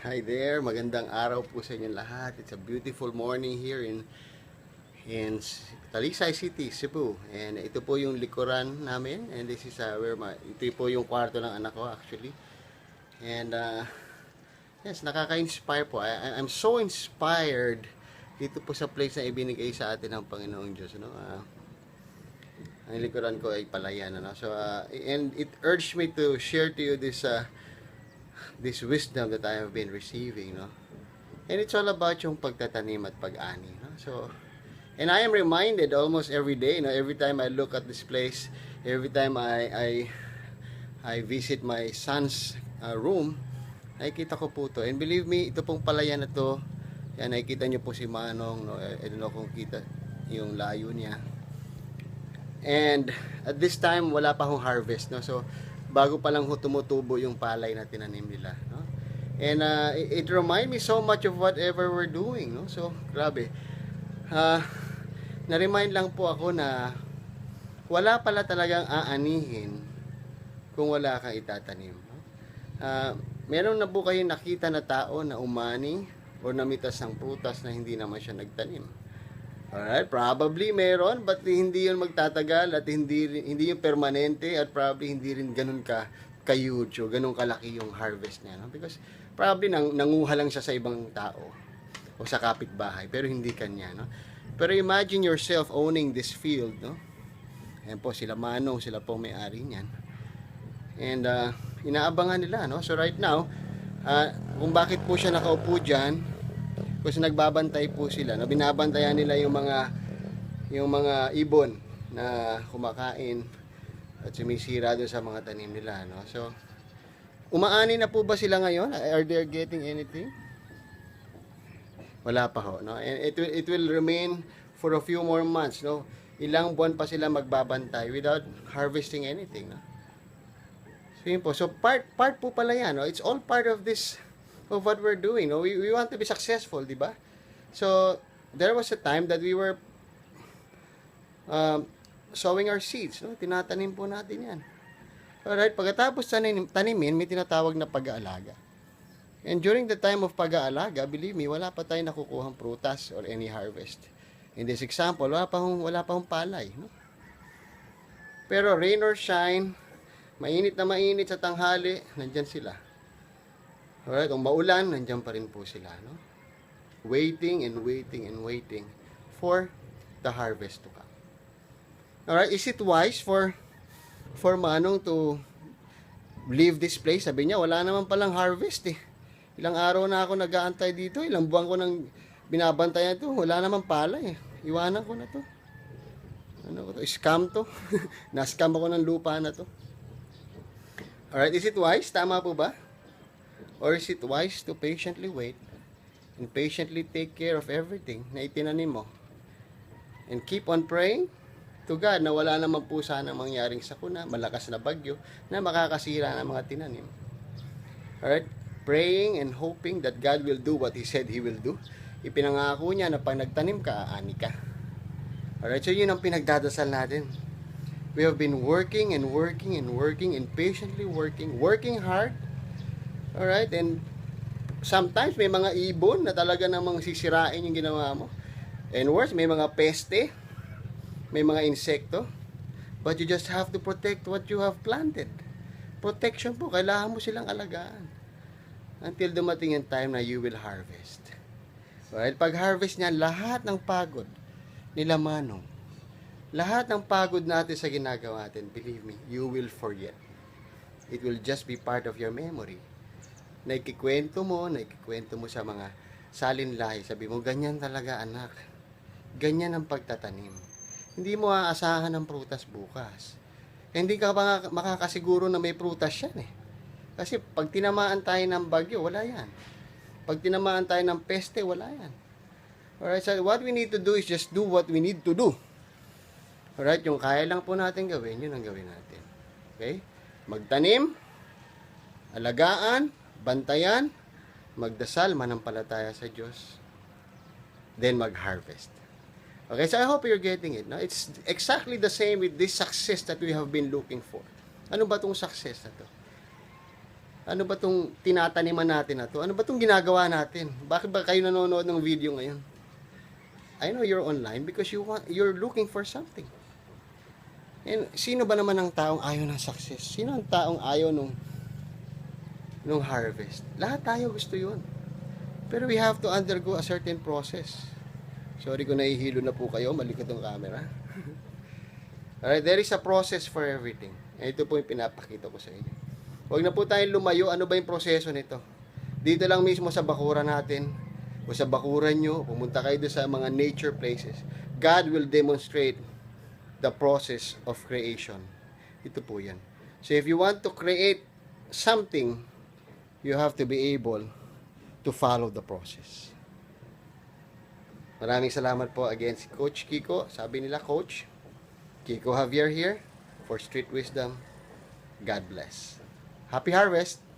Hi there, magandang araw po sa inyo lahat. It's a beautiful morning here in in Talisay City, Cebu. And ito po yung likuran namin and this is uh, where my ito po yung kwarto ng anak ko actually. And uh, yes, nakaka-inspire po. I, I'm so inspired dito po sa place na ibinigay sa atin ng Panginoong Diyos, no? Ah, ang likuran ko ay palayan, ano? So, uh, and it urged me to share to you this uh, this wisdom that I have been receiving, no? And it's all about yung pagtatanim at pag-ani, no? So, and I am reminded almost every day, no? Every time I look at this place, every time I I I visit my son's uh, room, nakikita ko po to. And believe me, ito pong palayan na to, yan, nakikita niyo po si Manong, no? I, I don't know kung kita yung layo niya. And at this time, wala pa hong harvest, no? So, bago pa lang ho tumutubo yung palay na tinanim nila, no? And uh, it, remind me so much of whatever we're doing, no? So, grabe. Uh, na-remind lang po ako na wala pala talagang aanihin kung wala kang itatanim. No? Uh, meron na po kayo nakita na tao na umani o namitas ng prutas na hindi naman siya nagtanim. Alright, probably meron, but hindi yun magtatagal at hindi hindi yung permanente at probably hindi rin ganun ka ka-huge o ganun kalaki yung harvest niya. No? Because probably nang, nanguha lang siya sa ibang tao o sa kapitbahay, pero hindi kanya. No? Pero imagine yourself owning this field. No? Ayan po, sila Manong, sila po may-ari niyan. And uh, inaabangan nila. No? So right now, uh, kung bakit po siya nakaupo dyan, kasi nagbabantay po sila, no? binabantayan nila yung mga yung mga ibon na kumakain at sumisira doon sa mga tanim nila, no? So, umaani na po ba sila ngayon? Are they getting anything? Wala pa ho, no? And it will, it will remain for a few more months, no? Ilang buwan pa sila magbabantay without harvesting anything, no? So, yun po. So, part, part po pala yan, no? It's all part of this of what we're doing. No? We, we want to be successful, di ba? So, there was a time that we were um, sowing our seeds. No? Tinatanim po natin yan. Alright, pagkatapos tanim, tanimin, may tinatawag na pag-aalaga. And during the time of pag-aalaga, believe me, wala pa tayong nakukuhang prutas or any harvest. In this example, wala pa hong, wala pa hong palay. No? Pero rain or shine, mainit na mainit sa tanghali, nandyan sila. Alright, kung maulan, nandyan pa rin po sila, no? Waiting and waiting and waiting for the harvest to come. Alright, is it wise for for Manong to leave this place? Sabi niya, wala naman palang harvest eh. Ilang araw na ako nag-aantay dito, ilang buwan ko nang binabantayan to, wala naman pala eh. Iwanan ko na to. Ano ko to? Scam to. Na-scam ako ng lupa na to. Alright, is it wise? Tama po ba? Or is it wise to patiently wait and patiently take care of everything na itinanim mo? And keep on praying to God na wala naman po sana mangyaring sakuna, malakas na bagyo na makakasira ng mga tinanim. Alright? Praying and hoping that God will do what He said He will do. Ipinangako niya na pag nagtanim ka, aani ka. Alright? So yun ang pinagdadasal natin. We have been working and working and working and patiently working, working hard. Alright? And sometimes may mga ibon na talaga namang sisirain yung ginawa mo. And worse, may mga peste, may mga insekto. But you just have to protect what you have planted. Protection po, kailangan mo silang alagaan. Until dumating yung time na you will harvest. Alright? Pag harvest niya, lahat ng pagod nila manong, lahat ng pagod natin sa ginagawa natin, believe me, you will forget. It will just be part of your memory. Naikikwento mo, naikikwento mo sa mga salinlahi. Sabi mo, ganyan talaga anak. Ganyan ang pagtatanim. Hindi mo aasahan ng prutas bukas. Hindi ka pa makakasiguro na may prutas yan eh. Kasi pag tinamaan tayo ng bagyo, wala yan. Pag tinamaan tayo ng peste, wala yan. Alright, so what we need to do is just do what we need to do. Alright, yung kaya lang po natin gawin, yun ang gawin natin. Okay? Magtanim, alagaan, bantayan, magdasal, manampalataya sa Diyos, then mag-harvest. Okay, so I hope you're getting it. No? It's exactly the same with this success that we have been looking for. Ano ba tong success na to? Ano ba tong tinataniman natin na to? Ano ba tong ginagawa natin? Bakit ba kayo nanonood ng video ngayon? I know you're online because you want you're looking for something. And sino ba naman ang taong ayaw ng success? Sino ang taong ayaw nung nung harvest? Lahat tayo gusto 'yun. Pero we have to undergo a certain process. Sorry kung nahihilo na po kayo, malikot ang camera. Alright, there is a process for everything. Ito po yung pinapakita ko sa inyo. Huwag na po tayong lumayo. Ano ba yung proseso nito? Dito lang mismo sa bakura natin, o sa bakuran nyo, pumunta kayo sa mga nature places. God will demonstrate the process of creation. Ito po yan. So if you want to create something, you have to be able to follow the process. Maraming salamat po again si Coach Kiko. Sabi nila, Coach, Kiko Javier here for Street Wisdom. God bless. Happy harvest!